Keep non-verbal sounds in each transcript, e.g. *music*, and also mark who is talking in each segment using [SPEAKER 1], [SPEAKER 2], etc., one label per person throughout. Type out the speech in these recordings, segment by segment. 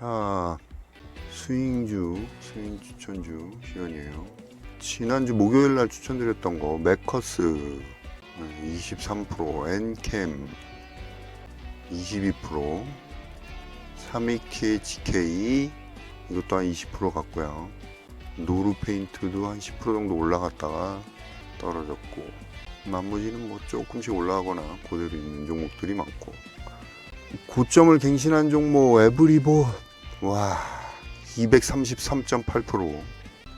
[SPEAKER 1] 자, 스윙주, 스윙 추천주 시간이에요. 지난주 목요일 날 추천드렸던 거, 메커스. 네, 23%, 엔캠. 22%, 32THK 이것도 한 20% 갔고요. 노루페인트도 한 10% 정도 올라갔다가 떨어졌고, 나머지는 뭐 조금씩 올라가거나 그대로 있는 종목들이 많고, 고점을 갱신한 종목 에브리보 와 233.8%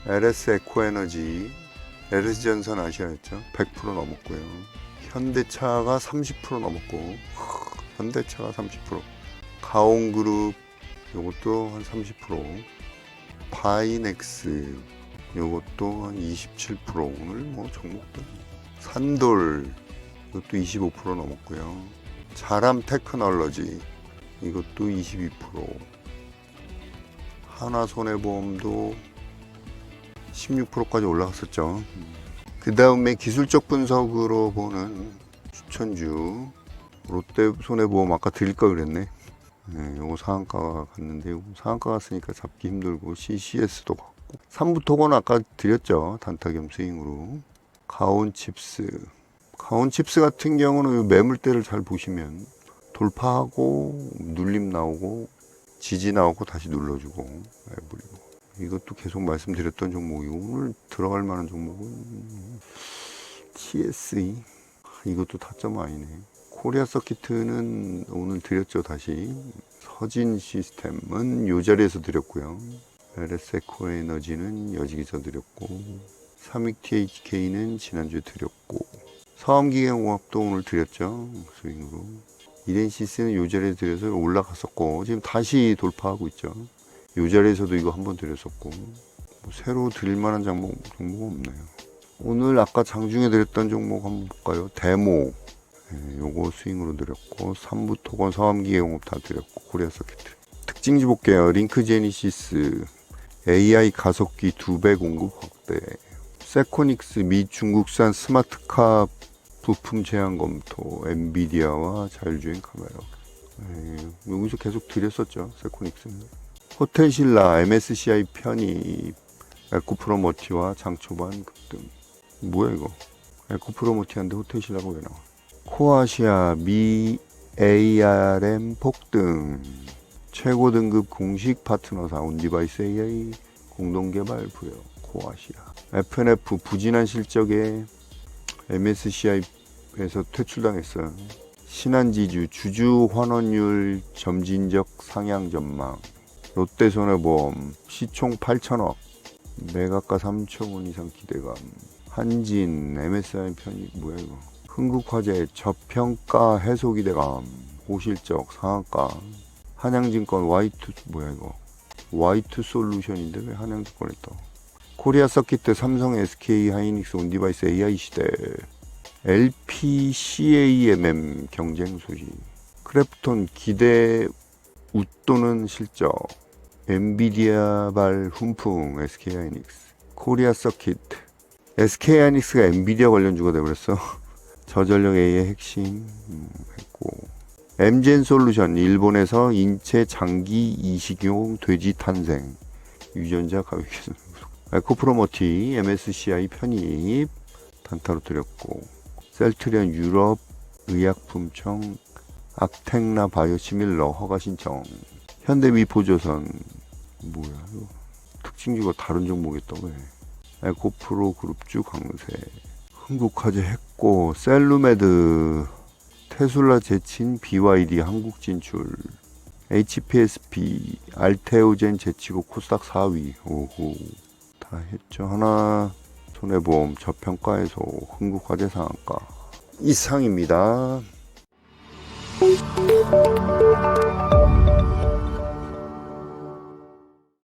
[SPEAKER 1] LS 에코에너지 LS 전선 아시아였죠? 100% 넘었고요. 현대차가 30% 넘었고 현대차가 30% 가온그룹 요것도 한 30% 바이넥스 요것도 한 27% 오늘 뭐 종목들. 산돌 이것도 25% 넘었고요. 자람 테크놀로지 이것도 22% 하나손해보험도 16%까지 올라갔었죠. 그 다음에 기술적 분석으로 보는 추천주 롯데 손해보험 아까 드릴 걸 그랬네. 네, 요거 상한가 갔는데 요거 상한가 갔으니까 잡기 힘들고 CCS도 갔고 삼부토건 아까 드렸죠 단타 겸 스윙으로 가온칩스 가온칩스 같은 경우는 요 매물대를 잘 보시면 돌파하고 눌림 나오고 지지 나오고 다시 눌러주고 에브리고. 이것도 계속 말씀드렸던 종목이고 오늘 들어갈 만한 종목은 TSE 이것도 타점 아니네. 코리아 서키트는 오늘 드렸죠 다시. 서진 시스템은 요 자리에서 드렸고요. LS에코 에너지는 여기서 드렸고 삼익 THK는 지난주에 드렸고 서암기계공업도 오늘 드렸죠 스윙으로 이렌시스는 요 자리에 드려서 올라갔었고 지금 다시 돌파하고 있죠. 요 자리에서도 이거 한번 드렸었고 뭐 새로 드릴 만한 종목 종목은 없네요. 오늘 아까 장중에 드렸던 종목 한번 볼까요? 데모 예, 요거 스윙으로 드렸고 삼부토건 서암기계공업 다 드렸고 코리아 서키트 특징지 볼게요. 링크 제니시스 AI 가속기 두 배 공급 확대 세코닉스 미 중국산 스마트카 부품 제한 검토, 엔비디아와 자율주행 카메라. 에이, 여기서 계속 드렸었죠, 세코닉스는. 호텔신라, MSCI 편입, 에코프로머티와 장초반 급등. 뭐야 이거? 에코프로머티한데 호텔신라가 왜 나와? 코아시아, 미 ARM 폭등. 최고 등급 공식 파트너사 온디바이스 AI 공동 개발 부여 코아시아. FNF 부진한 실적에 MSCI에서 퇴출당했어요. 신한지주 주주 환원율 점진적 상향 전망. 롯데손해보험 시총 8천억. 매각가 3천 원 이상 기대감. 한진 MSI 편이 뭐야 이거? 흥국화재 저평가 해소 기대감. 고실적 상한가. 한양증권 와이투 뭐야 이거? 와이투 솔루션인데 왜 한양증권에 떠? 코리아 서킷 삼성 SK 하이닉스 온디바이스 AI 시대. LPCAMM 경쟁 소식. 크래프톤 기대 웃도는 실적. 엔비디아발 훈풍 SK 하이닉스. 코리아 서킷. SK 하이닉스가 엔비디아 관련주가 돼버렸어. *laughs* 저전력 A의 핵심. 음, 했고. 엠젠 솔루션 일본에서 인체 장기 이식용 돼지 탄생. 유전자 가격 개선 에코프로모티 MSCI 편입 단타로 드렸고 셀트리온 유럽 의약품청 악텍나 바이오시밀러 허가 신청. 현대미포조선. 뭐야 이거? 특징주가 다른 종목이었다고 해 에코프로 그룹주 강세. 흥국화재 했고 셀루메드. 테슬라 제친 BYD 한국 진출. HPSP 알테오젠 제치고 코스닥 4위. 오호 다 했죠. 하나 손해보험 저평가에서 흥국화재 상한가 이상입니다.